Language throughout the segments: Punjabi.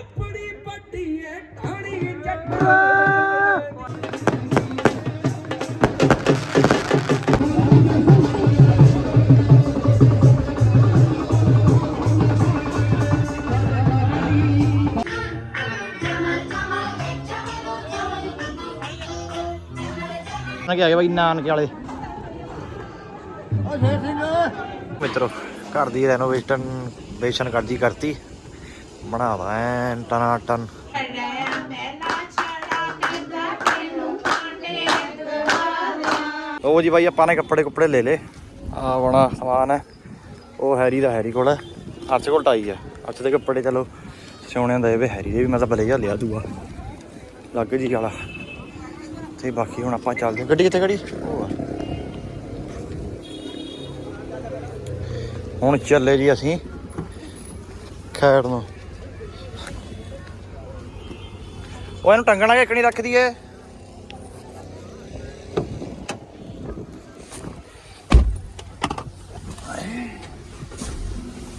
ਆਪਣੀ ਪੱਟੀਏ ਟਾਣੀ ਜੱਟ। ਨਾ ਕਿ ਆ ਗਏ ਬਾਈ ਨਾਨਕੇ ਵਾਲੇ। ਮਿੱਤਰੋ ਘਰ ਦੀ ਰੈਨੋਵੇਸ਼ਨ ਵੇਸ਼ਨ ਕਰਦੀ ਕਰਤੀ। ਬਣਾਵਾ ਐਨ ਟਨਾ ਟਨ। ਉਹ ਜੀ ਬਾਈ ਆਪਾਂ ਨੇ ਕੱਪੜੇ ਕੁੱਪੜੇ ਲੈ ਲੇ ਆ ਬਣਾ। ਸਮਾਨ ਹੈ। ਉਹ ਹੈਰੀ ਦਾ ਹੈਰੀ ਕੋਲ ਹੈ। ਅਰਚ ਕੋਲ ਟਾਈ ਹੈ। ਅਰਚ ਦੇ ਕੱਪੜੇ ਚਲੋ। ਸਿਉਣੇ ਦੇ ਵੇ ਹੈਰੀ ਦੇ ਵੀ ਮੈਂ ਤਾਂ ਭਲੇ ਲਿਆ ਦੂਆ। ਲੱਗ ਜੀ ਵਾਲਾ ਤੇ ਬਾਕੀ ਹੁਣ ਆਪਾਂ ਚੱਲਦੇ। ਗੱਡੀ ਕਿੱਥੇ ਖੜੀ? ਉਹ ਹੁਣ ਚੱਲੇ ਜੀ ਅਸੀਂ ਖੈੜ ਨੂੰ। ਉਹ ਇਹਨੂੰ ਟੰਗਣਾ ਕਿ ਕਿਣੀ ਰੱਖ ਦਈਏ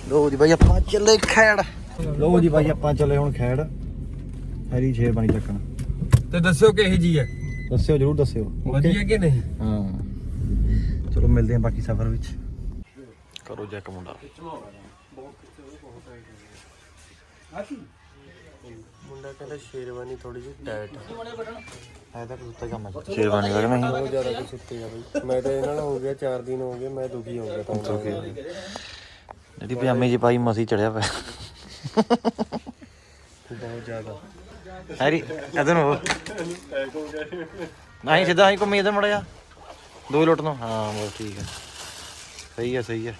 ਲੋ ਜੀ ਬਾਈ ਆਪਾਂ ਚੱਲੇ ਖੈੜ। ਲੋ ਜੀ ਬਾਈ ਆਪਾਂ ਚੱਲੇ ਹੁਣ ਖੈੜ। ਹਰੀ ਛੇ ਬਣੀ ਚੱਕਣ। ਤੇ ਦੱਸਿਓ ਕਿਹੇ ਜੀ ਹੈ ਦੱਸਿਓ ਜਰੂਰ ਦੱਸਿਓ। ਵਧੀਆ ਕਿ ਨਹੀਂ? ਹਾਂ। ਚਲੋ ਮਿਲਦੇ ਹਾਂ ਬਾਕੀ ਸਫ਼ਰ ਵਿੱਚ। ਕਰੋ ਜੈਕ ਮੁੰਡਾ। ਮੁੰਡਾ ਕਹਿੰਦਾ ਸ਼ੇਰਵਾਨੀ ਥੋੜੀ ਜਿਹੀ ਟਾਈਟ ਐ ਤਾਂ ਕੁੱਤਾ ਕੰਮ ਹੈ ਸ਼ੇਰਵਾਨੀ ਵਗ ਨਹੀਂ? ਬਹੁਤ ਜ਼ਿਆਦਾ ਕੁ ਸੁੱਤੇ ਆ ਬਈ। ਮੈਂ ਤਾਂ ਇਹਨਾਂ ਨਾਲ ਹੋ ਗਿਆ 4 ਦਿਨ ਹੋ ਗਏ ਮੈਂ ਦੁਖੀ ਹੋ ਗਿਆ ਤਾਂ। ਜਿਹੜੀ ਪਜਾਮੀ ਜੀ ਪਾਈ ਮਸੀ ਚੜਿਆ ਪਿਆ। ਬਹੁਤ ਜ਼ਿਆਦਾ। ਹੈਰੀ ਇਧਰ ਨੂੰ ਹੋ। ਨਹੀਂ ਸਿੱਧਾ ਹੀ ਘੁੰਮੀ ਇਧਰ ਮੜਿਆ ਦੋ ਲੁੱਟ ਨੂੰ। ਹਾਂ ਬਸ ਠੀਕ ਹੈ ਸਹੀ ਹੈ ਸਹੀ ਹੈ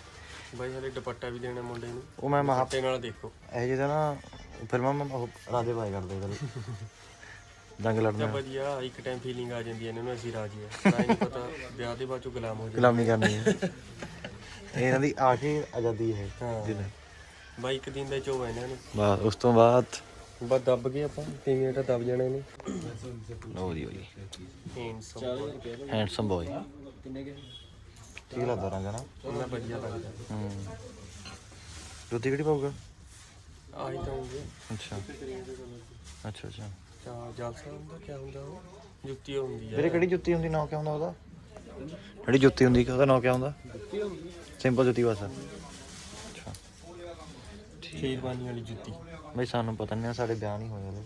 ਬਾਈ ਹਲੇ ਦੁਪੱਟਾ ਵੀ ਦੇਣਾ ਮੁੰਡੇ ਨੂੰ। ਉਹ ਮੈਂ ਮਹਾ ਤੇ ਨਾਲ ਦੇਖੋ। ਇਹ ਜਿਹਦਾ ਨਾ ਫਿਲਮਾਂ ਮੈਂ ਉਹ ਰਾਜੇ ਭਾਈ ਕਰਦੇ ਗੱਲ ਜੰਗ ਤਾਂ ਲੜਨਾ ਵਧੀਆ ਇੱਕ ਟਾਈਮ ਫੀਲਿੰਗ ਆ ਜਾਂਦੀ ਹੈ ਇਹਨਾਂ ਨੂੰ ਅਸੀਂ ਰਾਜੀ ਆ। ਤਾਂ ਨਹੀਂ ਪਤਾ ਵਿਆਹ ਦੇ ਬਾਅਦ ਚੋਂ ਗੁਲਾਮ ਹੋ ਜਾਂਦੇ। ਗੁਲਾਮੀ ਕਰਨੀ ਹੈ ਇਹ ਇਹਨਾਂ ਦੀ ਆਖਰੀ ਆਜ਼ਾਦੀ ਹੈ ਹਾਂ। ਦਿਨ। ਬਾਈ ਇੱਕ ਦਿਨ ਦਾ ਚੋ ਇਹਨਾਂ ਨੂੰ। ਬਸ ਉਸ ਤੋਂ ਬਾਅਦ ਬਸ ਦੱਬ ਗਏ ਆਪਾਂ 3 ਮਿੰਟ ਦੱਬ ਜਾਣੇ ਨੇ। ਲੋ ਜੀ ਬਾਈ ਹੈਂਡਸਮ ਹੈਂਡਸਮ ਬॉय ਠੀਕ ਲੱਗਦਾ ਰੰਗ ਨਾ? ਉਹਨਾਂ ਵਧੀਆ ਲੱਗਦਾ। ਹੂੰ। ਜੁੱਤੀ ਕਿਹੜੀ ਪਾਊਗਾ? ਆਹੀ ਤਾਂ ਹੋਊਗੇ। ਅੱਛਾ। ਅੱਛਾ ਅੱਛਾ। ਚਾ ਜਲਸਾ ਹੁੰਦਾ ਕੀ ਹੁੰਦਾ ਉਹ? ਜੁੱਤੀ ਉਹ ਹੁੰਦੀ ਵੀਰੇ ਆ ਕਿਹੜੀ ਜੁੱਤੀ ਹੁੰਦੀ ਨਾਂ ਕਿਆ ਹੁੰਦਾ ਉਹਦਾ? ਜਿਹੜੀ ਜੁੱਤੀ ਹੁੰਦੀ ਉਹਦਾ ਨਾਂ ਕਿਆ ਹੁੰਦਾ? ਸਿੰਪਲ ਜੁੱਤੀ ਬਸ। ਅੱਛਾ। ਸ਼ੇਰਵਾਨੀ ਵਾਲੀ ਜੁੱਤੀ। ਬਈ ਸਾਨੂੰ ਪਤਾ ਨਹੀਂ ਸਾਡੇ ਵਿਆਹ ਨਹੀਂ ਹੋਏ ਹਲੇ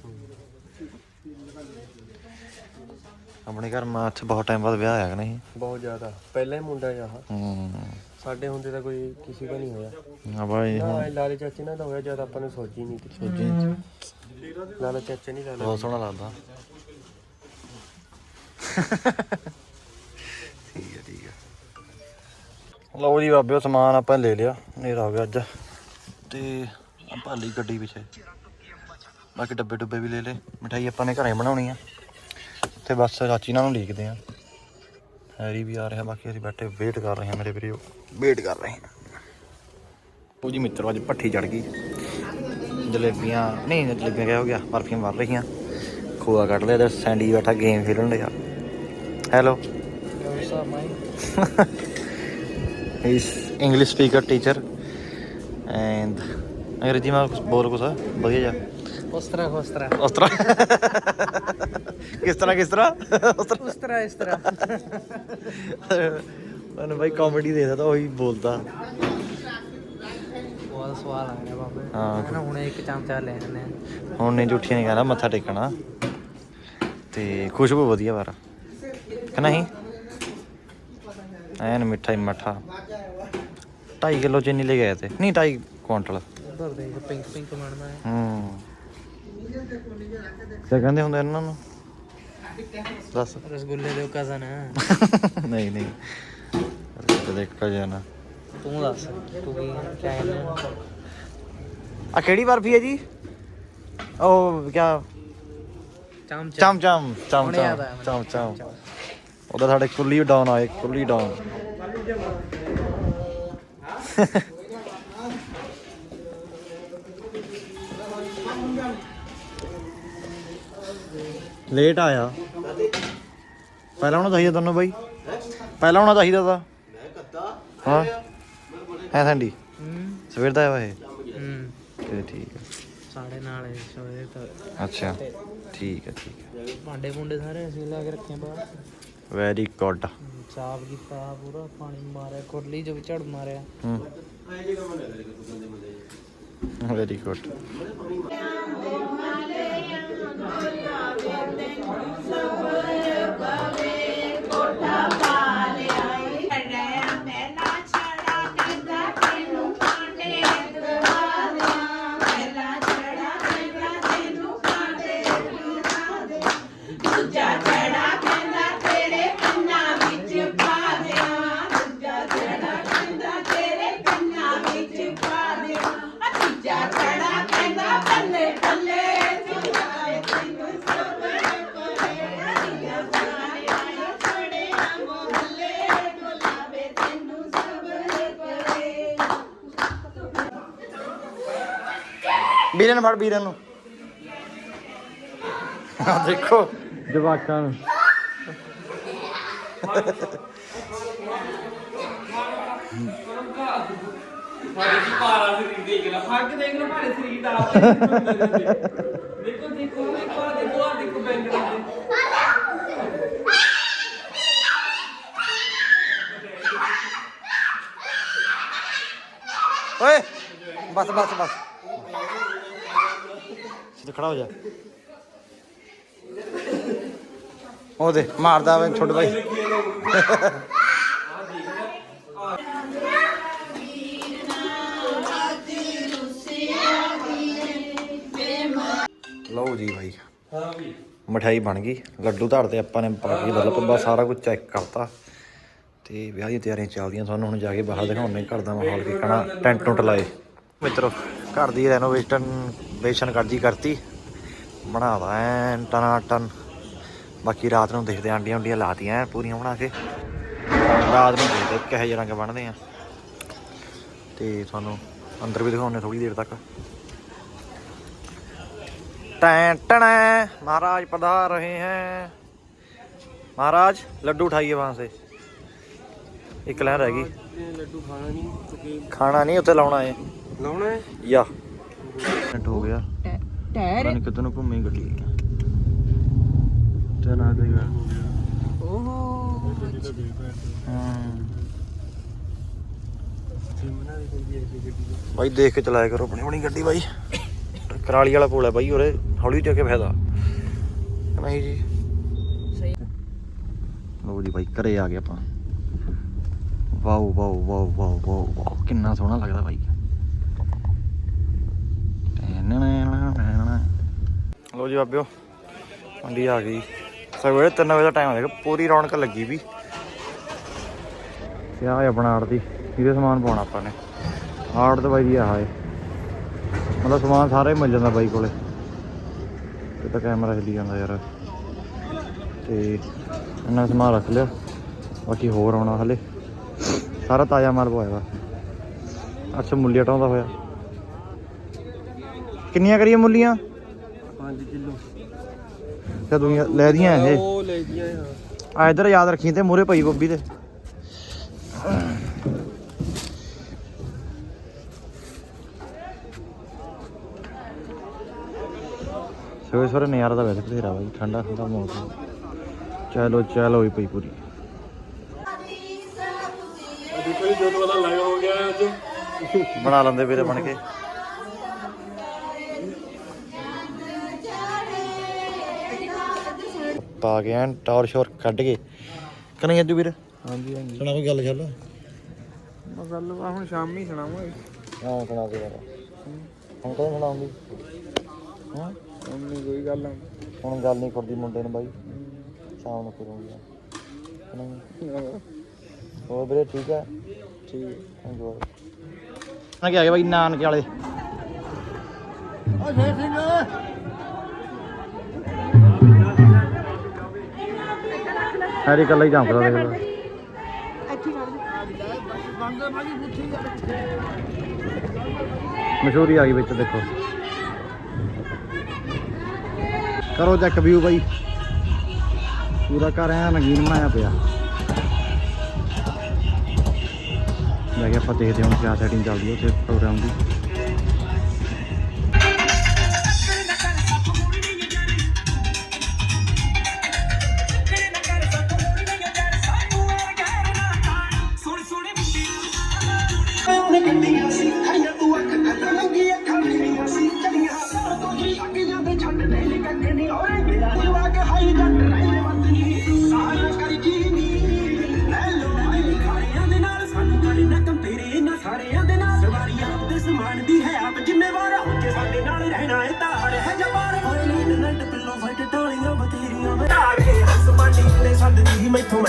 ਆਪਣੇ ਘਰ ਮਾਥ ਬਹੁਤ ਟਾਈਮ ਬਾਅਦ ਵਿਆਹ ਆਇਆ ਕਿ ਨਹੀਂ? ਬਹੁਤ ਜ਼ਿਆਦਾ। ਪਹਿਲਾਂ ਹੀ ਮੁੰਡਾ ਆ ਹੂੰ। ਸਾਡੇ ਹੁੰਦੇ ਤਾਂ ਕੋਈ ਕਿਸੇ ਦਾ ਨਹੀਂ ਹੋਇਆ। ਆ ਬਾਈ। ਨਾ ਇਹ ਲਾਲੇ ਚਾਚੇ ਨਾਲ ਤਾਂ ਹੋਇਆ ਜਦ ਆਪਾਂ ਨੂੰ ਸੋਚੀ ਨਹੀਂ ਸੀ ਸੋਜੀ ਲਾਲਾ ਚਾਚੇ ਨਹੀਂ ਲਾਲਾ। ਬਹੁਤ ਸੋਹਣਾ ਲੱਗਦਾ। ਠੀਕ ਹੈ ਠੀਕ ਹੈ। ਲਓ ਜੀ ਬਾਬਿਓ ਸਮਾਨ ਆਪਾਂ ਲੈ ਲਿਆ। ਹਨੇਰਾ ਹੋ ਗਿਆ ਅੱਜ। ਤੇ ਆਪਾਂ ਲਈ ਗੱਡੀ ਪਿੱਛੇ। ਬਾਕੀ ਡੱਬੇ ਡੁੱਬੇ ਵੀ ਲੈ ਲਏ। ਮਠਾਈ ਆਪਾਂ ਨੇ ਘਰੇ ਬਣਾਉਣੀ ਆ। ਤੇ ਬਸ ਚਾਚੀ ਨਾਲ ਨੂੰ ਲੀਕਦੇ ਆ। ਹੈਰੀ ਵੀ ਆ ਰਿਹਾ ਬਾਕੀ ਅਸੀਂ ਬੈਠੇ ਵੇਟ ਕਰ ਰਹੇ ਹਾਂ ਮੇਰੇ ਵੀਰੋ। ਵੇਟ ਕਰ ਰਹੇ ਹਾਂ। ਉਹ ਜੀ ਮਿੱਤਰੋ ਅੱਜ ਪੱਠੀ ਚੜ ਗਈ। ਜਲੇਬੀਆਂ ਨਹੀਂ ਜਲੇਬੀਆਂ ਕਿਆ ਹੋ ਗਿਆ? ਬਰਫੀਆਂ ਮਾਰ ਰਹੀਆਂ। ਖੋਆ ਕੱਢ ਲਿਆ ਤੇ ਸੈਂਡੀ ਬੈਠਾ ਗੇਮ ਖੇਡਣ ਲਿਆ ਹੈਲੋ ਇਸ ਇੰਗਲਿਸ਼ ਸਪੀਕਰ ਟੀਚਰ ਐਂਡ ਅੰਗਰੇਜ਼ੀ ਮਾ ਕੁਛ ਬੋਲ ਕੁਛ ਵਧੀਆ ਜਾ ਉਸ ਤਰ੍ਹਾਂ ਉਸ ਤਰ੍ਹਾਂ ਉਸ ਤਰ੍ਹਾਂ ਕਿਸ ਤਰ੍ਹਾਂ ਕਿਸ ਤਰ੍ਹਾਂ ਉਸ ਤਰ੍ਹਾਂ ਉਸ ਤਰ੍ਹਾਂ ਇਸ ਤਰ੍ਹਾਂ ਮੈਨੂੰ ਬਾਈ ਕਾਮੇਡੀ ਦੇਖਦਾ ਤਾਂ ਉਹੀ ਬੋਲਦਾ ਬਹੁਤ ਸਵਾਲ ਆ ਗਿਆ ਬਾਬੇ। ਹਾਂ। ਮੈਂ ਨਾ ਹੁਣ ਇੱਕ ਚਮਚਾ ਲੈ ਆਨੇ ਹੁਣ ਨਹੀਂ ਝੂਠੀਆਂ ਨਹੀਂ ਕਹਿੰਦਾ ਮੱਥਾ ਟੇਕਣਾ। ਤੇ ਖੁਸ਼ਬੂ ਵਧੀਆ ਵਾਰ ਕਿ ਨਹੀਂ? ਐਨ ਮਿੱਠਾ ਹੀ ਮੱਠਾ। 2.5 ਕਿਲੋ ਚੀਨੀ ਲੈ ਗਏ ਤੇ। ਨਹੀਂ 2.5 ਕੁਇੰਟਲ ਉਧਰ ਦੇਖ ਪਿੰਕ ਪਿੰਕ ਬਣਦਾ ਹੈ। ਕਹਿੰਦੇ ਹੁੰਦੇ ਇਹਨਾਂ ਨੂੰ। ਦੱਸ। ਰਸਗੁੱਲੇ ਦੇ ਕਜ਼ਨ ਨਹੀਂ ਨਹੀਂ। ਤੇ ਦੇਖਾ ਜਾਣਾ ਤੂੰ ਦੱਸ ਤੂੰ ਕੀ ਕਹਿੰਦਾ ਆ ਕਿਹੜੀ ਬਰਫੀ ਹੈ ਜੀ? ਉਹ ਚਮਚਾ ਚਮ ਚਮ ਚਮ ਚਮ ਮੈਨੂੰ। ਚਮ ਉਹਦਾ ਸਾਡੇ ਕੁੱਲੀ ਡਾਊਨ ਆਏ ਕੁੱਲੀ ਡਾਊਨ। ਲੇਟ ਆਇਆ। ਪਹਿਲਾਂ ਆਉਣਾ ਚਾਹੀਦਾ ਤੁਹਾਨੂੰ ਬਾਈ। ਪਹਿਲਾਂ ਆਉਣਾ ਚਾਹੀਦਾ ਤਾਂ। ਹਾਂ। ਹੈ ਸੰਡੀ। ਹੂੰ ਸਵੇਰ ਦਾ ਆਇਆ ਇਹ ਹੂੰ ਤੇ ਠੀਕ ਹੈ ਸਾਡੇ ਨਾਲ ਇਹ ਸੋਏ ਤਾਂ ਅੱਛਾ। ਠੀਕ ਹੈ ਠੀਕ ਹੈ ਭਾਂਡੇ ਭੁੰਡੇ ਸਾਰੇ ਅਸੀਂ ਲਾ ਕੇ ਰੱਖੇ ਬਾਹਰ। ਵੈਰੀ ਗੁੱਡ ਸਾਫ਼ ਕੀਤਾ ਪੂਰਾ ਪਾਣੀ ਮਾਰਿਆ ਕੋਲੀ ਜੋ ਝੜ ਮਾਰਿਆ। ਹੂੰ। ਵੈਰੀ ਗੁੱਡ ਵੀਰਨ ਫੜ ਵੀਰਨ ਨੂੰ। ਆ ਦੇਖੋ। ਜਵਾਕਾਂ ਨੂੰ। ਦੇਖੋ ਦੇਖੋ ਦੇਖੋ ਆਹ ਦੇਖੋ ਆਹ ਦੇਖੋ ਬੈਂਕ ਦੇ ਓਏ ਬਸ ਬਸ ਬਸ। ਸਿੱਧਾ ਖੜਾ ਹੋ ਜਾ। ਉਹ ਦੇ ਮਾਰਦਾ ਵੇ ਛੋਟੇ ਭਾਈ ਲਓ ਜੀ ਭਾਈ ਹਾਂ ਵੀ ਮਠਾਈ ਬਣ ਗਈ। ਲੱਡੂ ਧਾੜਦੇ ਆਪਾਂ ਨੇ ਪਾ ਕੇ ਮਤਲਬ ਬਸ ਸਾਰਾ ਕੁਝ ਚੈੱਕ ਕਰਤਾ। ਤੇ ਵਿਆਹ ਦੀਆਂ ਤਿਆਰੀਆਂ ਚੱਲਦੀਆਂ ਤੁਹਾਨੂੰ ਹੁਣ ਜਾ ਕੇ ਬਾਹਰ ਦਿਖਾਉਣੇ ਘਰ ਦਾ ਮਾਹੌਲ ਕਿਕਣਾ ਟੈਂਟ ਟੁੰਟ ਲਾਏ। ਮਿੱਤਰੋ ਘਰ ਦੀ ਰੈਨੋਵੇਸ਼ਨ ਵੇਸ਼ਨ ਕਰਦੀ ਕਰਤੀ। ਬਣਾਵਾ ਐ ਟਨਾ ਟਨ। ਬਾਕੀ ਰਾਤ ਨੂੰ ਦੇਖਦੇ ਆਂਡੀਆਂ ਉਂਡੀਆਂ ਲਾਤੀਆਂ ਪੂਰੀਆਂ ਬਣਾ ਕੇ। ਰਾਤ ਨੂੰ ਦੇਖਦੇ ਕਿਹੋ ਜਿਹੇ ਰੰਗ ਬਣਦੇ ਆ। ਤੇ ਤੁਹਾਨੂੰ ਅੰਦਰ ਵੀ ਦਿਖਾਉਣੇ ਥੋੜੀ ਦੇਰ ਤੱਕ। ਟੈਂ ਟਣਾ ਮਹਾਰਾਜ ਪਧਾਰ ਰਹੇ ਹੈ। ਮਹਾਰਾਜ ਲੱਡੂ ਉਠਾਈਏ ਵਾਂ ਸੇ। ਇੱਕ ਲਹਿਰ ਹੈਗੀ ਲੱਡੂ ਖਾਣਾ ਨਹੀਂ ਖਾਣਾ ਨਹੀਂ ਉੱਥੇ ਲਾਉਣਾ ਹੈ ਲਾਉਣਾ ਹੋ? ਗਿਆ। ਟਾਇਰ ਮੈਨੂੰ ਘੁੰਮੀ ਗੱਡੀ ਦੇਖ ਕੇ ਚਲਾਇਆ ਕਰੋ ਆਪਣੀ ਗੱਡੀ ਬਾਈ। ਕਰਾਲੀ ਵਾਲਾ ਪੋਲ ਹੈ ਬਾਈ ਉਰੇ ਹੌਲੀ ਚੱਕੇ ਫਾਇਦਾ। ਨਹੀਂ ਜੀ? ਲੋ ਜੀ ਬਾਈ ਘਰੇ ਆ ਗਏ ਆਪਾਂ। Wow wow wow wow wow ਕਿੰਨਾ ਸੋਹਣਾ ਲੱਗਦਾ ਬਾਈ। ਲੋ ਜੀ ਬਾਬਿਓ ਮੰਡੀ ਆ ਗਈ। ਸਵੇਰੇ 3 ਵਜੇ ਦਾ ਟਾਈਮ ਹੋਇਆ ਪੂਰੀ ਰੌਣਕ ਲੱਗੀ ਵੀ। ਤੇ ਆਹ ਆਪਣਾ ਆੜ ਦੀ ਇਹਦੇ ਸਮਾਨ ਪਾਉਣਾ ਆਪਾਂ ਨੇ? ਆੜ ਦਵਾਈ ਦੀ ਆਹ ਹੈ ਮਤਲਬ ਸਮਾਨ ਸਾਰਾ ਹੀ ਮਿਲ ਜਾਂਦਾ ਬਾਈ ਕੋਲੇ। ਤੇ ਤਾਂ ਕੈਮਰਾ ਹਿੱਲੀ ਜਾਂਦਾ ਯਾਰ। ਤੇ ਇਹਨਾਂ ਸਮਾਨ ਰੱਖ ਲਿਆ। ਬਾਕੀ ਹੋਰ ਆਉਣਾ ਹਲੇ। ਸਾਰਾ ਤਾਜ਼ਾ ਮਾਲ ਪਵਾਇਆ ਵਾ। ਅੱਛਾ ਮੁੱਲੀ ਹਟਾਉਂਦਾ ਹੋਇਆ। ਕਿੰਨੀਆਂ ਕਰੀਏ ਮੁੱਲੀਆਂ? 5 ਕਿਲੋ। ਤੇ ਦੁਨੀਆ ਲੈ ਦੀਆਂ ਇਹ। ਉਹ ਲੈ ਆ। ਇਧਰ ਯਾਦ ਰੱਖੀ ਤੇ ਮੂਰੇ ਪਈ ਬੱਬੀ ਤੇ। ਸਵੇਰੇ ਸਵੇਰੇ ਨਜ਼ਾਰਾ ਤਾਂ ਵੈਸੇ ਬਥੇਰਾ ਬਾਈ ਠੰਡਾ ਠੰਡਾ ਮੌਸਮ। ਚਲੋ ਚਲੋ ਹੀ ਪਈ ਪੂਰੀ। ਦੇਖੋ ਜੀ ਜਦੋਂ ਵਾਲਾ ਲਾਇਆ ਹੋ ਗਿਆ ਅੱਜ। ਬਣਾ ਲੈਂਦੇ ਵੀਰੇ ਬਣ ਕੇ। ਪਾ ਕੇ ਐਨ ਟੌਰ ਸ਼ੋਰ ਕੱਢ ਕੇ। ਕਨੇ ਅੱਜ ਵੀਰ? ਹਾਂਜੀ ਹਾਂਜੀ। ਸੁਣਾ ਕੋਈ ਗੱਲ ਚੱਲ ਮੈਂ ਗੱਲ ਵਾ ਹੁਣ ਸ਼ਾਮੀ ਸੁਣਾਵਾਂਗੇ। ਹਾਂ ਸੁਣਾ ਦੇ ਯਾਰ ਹੁਣ ਕਦੋਂ ਸੁਣਾਉਂਦੀ? ਹਾਂ ਉਹਨੇ ਕੋਈ ਗੱਲ ਹੁਣ ਗੱਲ ਨਹੀਂ ਕਰਦੀ ਮੁੰਡੇ ਨੂੰ ਬਾਈ। ਸ਼ਾਮ ਨੂੰ ਕਰੂੰਗੀ ਹੋਰ ਵੀਰੇ ਠੀਕ ਹੈ ਠੀਕ ਕੀ ਆ ਗਿਆ ਬਾਈ ਨਾਨਕੇ ਵਾਲੇ। ਹੈਰੀ ਕੱਲਾ ਹੀ ਝਾਂਕਦਾ ਦੇਖ ਲਓ ਮਸ਼ਹੂਰੀ ਆ ਗਈ ਵਿੱਚ ਦੇਖੋ। ਕਰੋ ਚੈੱਕ ਵਿਊ ਬਾਈ। ਪੂਰਾ ਘਰ ਐ ਰੰਗੀਨ ਬਣਾਇਆ ਪਿਆ। ਜਾ ਕੇ ਆਪਾਂ ਦੇਖਦੇ ਹਾਂ ਕਿਆ ਸੈਟਿੰਗ ਚੱਲਦੀ ਉੱਥੇ ਪ੍ਰੋਗਰਾਮ ਦੀ।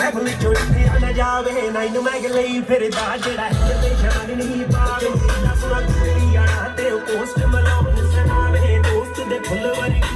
ਮਹਿਫਲ ਚੋਂ ਨਾ ਜਾਵੇ ਨਾਈਨ ਮੈਗ ਲਈ ਫਿਰਦਾ ਜਿਹੜਾ ਹਿੱਲਦੇ ਸ਼ਾਨ ਨਹੀਂ ਪਾਵੇ। ਨਾ ਕੁੜੀ ਆਣਾ ਤੇ ਪੋਸਟ ਮਲਾਉਣ ਸੁਣਾਵੇ ਦੋਸਤ ਦੇ ਫੁੱਲ ਵਰਗੀ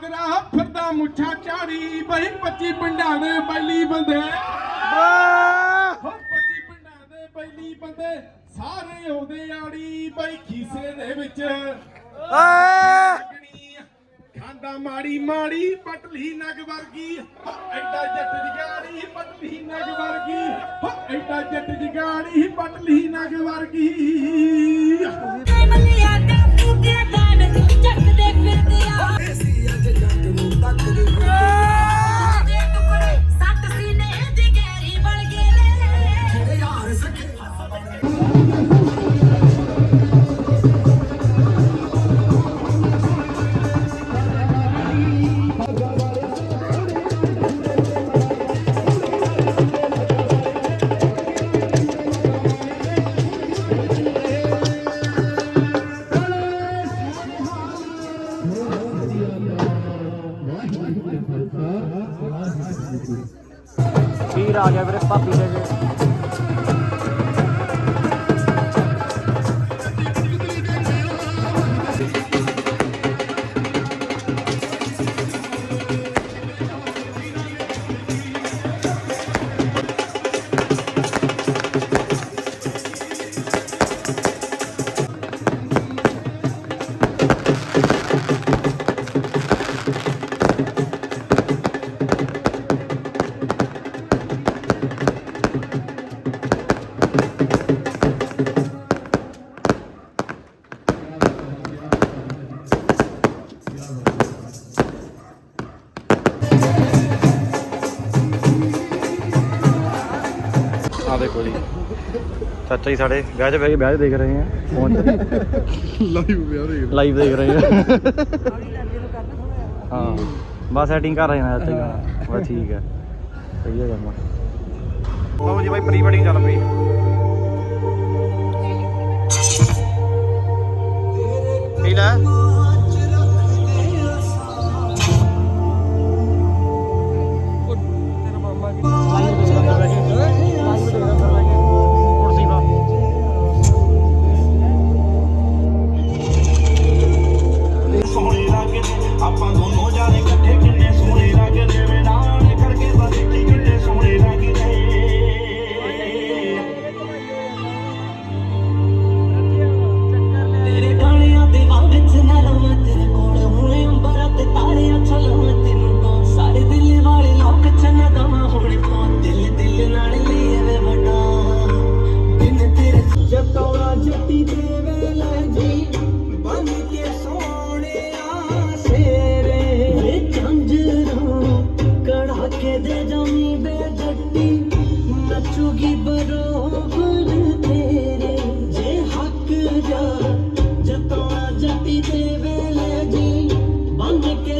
ਜਾਗਰਾ ਫਿਰਦਾ ਮੁੱਛਾਂ ਚਾੜੀ ਬਈ 25 ਪਿੰਡਾਂ ਦੇ ਬੈਲੀ ਬੰਦੇ। ਹੋ 25 ਪਿੰਡਾਂ ਦੇ ਬੈਲੀ ਬੰਦੇ ਸਾਰੇ ਉਹਦੇ ਆੜੀ ਬਈ ਖੀਸੇ ਦੇ ਵਿੱਚ। ਖਾਂਦਾ ਮਾੜੀ ਮਾੜੀ ਪਟਲੀ ਨਗ ਵਰਗੀ। ਐਡਾ ਜੱਟ ਜਗਾੜੀ ਪਟਲੀ ਨਗ ਵਰਗੀ। ਹੋ ਐਡਾ ਜੱਟ ਜਗਾੜੀ ਪਟਲੀ ਨਗ ਵਰਗੀ। ਮਲਿਆ ਦਾ Yeah. ਚਾਚਾ ਜੀ ਸਾਡੇ ਵਿਆਹ 'ਚ ਬਹਿ ਕੇ ਵਿਆਹ 'ਚ ਦੇਖ ਰਹੇ ਆ ਫੋਨ 'ਚ। ਲਾਈਵ ਵਿਆਹ ਦੇਖ ਲਾਈਵ ਦੇਖ ਰਹੇ ਆ ਹਾਂ ਬਸ ਸੈਟਿੰਗ ਕਰ ਰਹੇ ਹਾਂ ਚਾਚਾ ਜੀ ਬਸ ਠੀਕ ਹੈ। ਸਹੀ ਹੈ ਕੰਮ ਲਓ ਜੀ ਬਾਈ ਪ੍ਰੀ ਵੈਡਿੰਗ ਚੱਲ ਪਈ। ਪੀ ਲੈ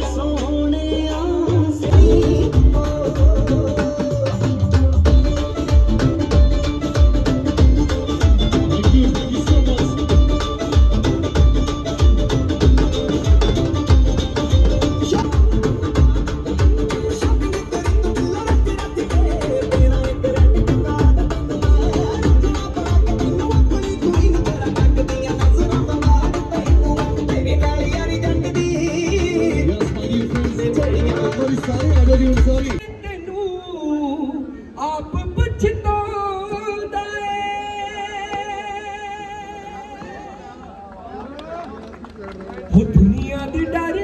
ਜਤੋਂ ਉਹ ਦੁਨੀਆ ਦੇ ਡਰ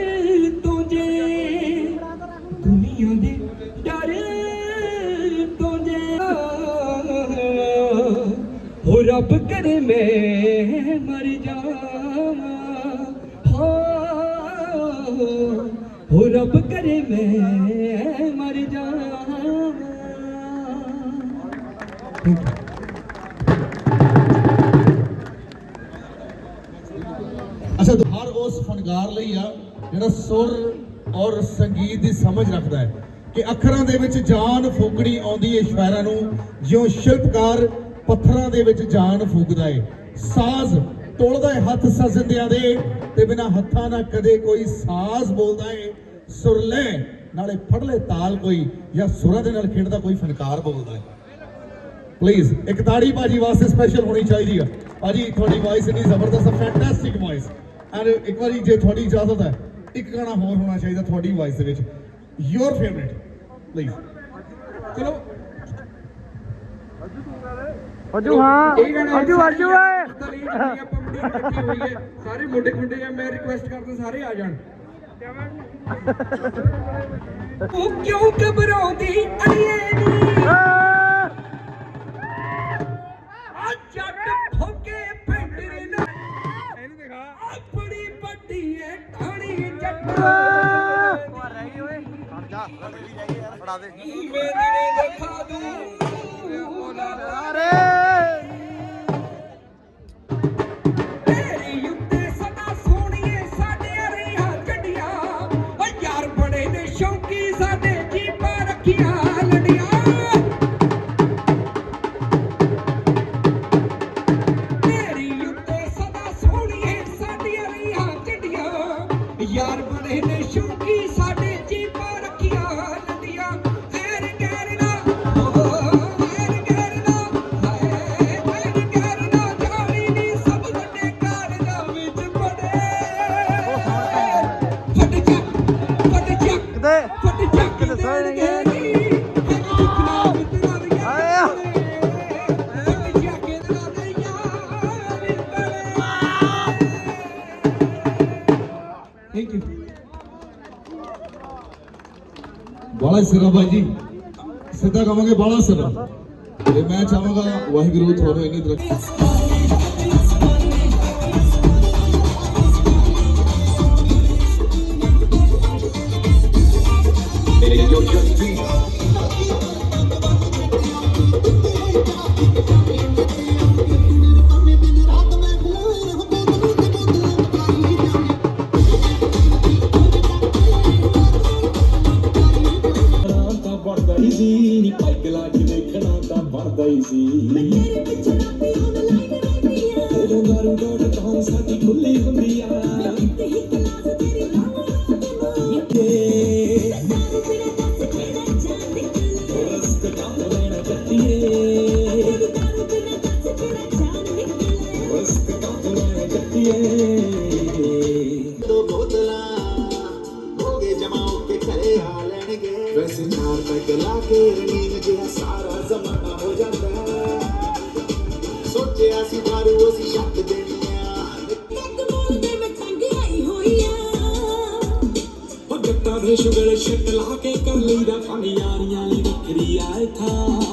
ਤੋਂ ਜੇ, ਦੁਨੀਆ ਦੇ ਡਰ ਤੋਂ ਜੇ। ਹੋ ਰੱਬ ਕਰੇ ਮੈਂ ਮਰ ਜਾਵਾਂ। ਹੋ ਰੱਬ ਕਰੇ ਮੈਂ ਮਰ ਜਾਵਾਂ। ਲਈ ਆ, ਜਿਹੜਾ ਸੁਰ ਔਰ ਸੰਗੀਤ ਦੀ ਸਮਝ ਰੱਖਦਾ ਹੈ ਕਿ ਅੱਖਰਾਂ ਦੇ ਵਿੱਚ ਜਾਨ ਫੂਕਣੀ ਆਉਂਦੀ ਹੈ ਸ਼ਾਇਰਾਂ ਨੂੰ, ਜਿਉਂ ਸ਼ਿਲਪਕਾਰ ਪੱਥਰਾਂ ਦੇ ਵਿੱਚ ਜਾਨ ਫੂਕਦਾ ਹੈ ਸਾਜ਼ ਤੋਲਦਾ ਹੈ ਹੱਥ ਸਜੰਦਿਆਂ ਦੇ ਤੇ ਬਿਨਾ ਹੱਥਾਂ ਨਾਲ ਕਦੇ ਕੋਈ ਸਾਜ਼ ਬੋਲਦਾ ਹੈ ਸੁਰਲੇ ਨਾਲੇ ਫੜਲੇ ਤਾਲ ਕੋਈ, ਜਾਂ ਸੁਰਾਂ ਦੇ ਨਾਲ ਖੇਡਦਾ ਕੋਈ ਫਨਕਾਰ ਬੋਲਦਾ ਹੈ ਪਲੀਜ਼ ਇੱਕ ਤਾੜੀ ਬਾਜੀ ਵਾਸਤੇ ਸਪੈਸ਼ਲ ਹੋਣੀ ਚਾਹੀਦੀ ਆ। ਭਾਜੀ, ਤੁਹਾਡੀ ਵਾਇਸ ਇੰਨੀ ਜ਼ਬਰਦਸਤ ਫੈਂਟੈਸਟਿਕ ਵਾਇਸ ਐਂਡ ਇੱਕ ਵਾਰੀ ਜੇ ਤੁਹਾਡੀ ਇਜਾਜ਼ਤ ਹੈ ਇੱਕ ਗਾਣਾ ਹੋਰ ਹੋਣਾ ਚਾਹੀਦਾ ਤੁਹਾਡੀ ਵਾਇਸ ਦੇ ਵਿੱਚ। ਯੋਰ ਫੇਵਰਿਟ ਪਲੀਜ਼ ਚਲੋ। ਅਜੂ ਹਾਂ। ਅਜੂ ਅਜੂ ਓਏ। ਆਪਾਂ ਮੁੰਡੇ ਇਕੱਠੇ ਸਾਰੇ ਮੁੰਡੇ ਖੁੰਡੇ ਆ ਮੈਂ ਰਿਕੁਐਸਟ ਕਰਦਾ ਸਾਰੇ ਆ ਜਾਣ। ਉਹ ਕਿਉਂ ਘਬਰਾਉਂਦੀ ਅੜੀਏ ਨੀ? ਫੜਾ ਦੇ ਮੈਂ ਦਿਨੇ ਦਿਖਾ ਦੂੰ ਅਰੇ ਬਾਲਾ ਸਿਰਾ ਭਾਈ ਜੀ। ਸਿੱਧਾ ਕਹਾਂਗੇ ਬਾਲਾ ਸਿਰਾ। ਤੇ ਮੈਂ ਚਾਹਾਂਗਾ ਵਾਹਿਗੁਰੂ ਤੁਹਾਨੂੰ ਇੰਨੀ ਤਰੱਕੀ ਦਾਰੂ ਡੋਟ ਤਾਂ ਸਾਡੀ ਖੁੱਲੀ ਹੁੰਦੀ ਆ। ਰਸਤ ਯਾਰੀਆਂ ਲਈ ਵੱਖਰੀ ਆਏ ਥਾਂ।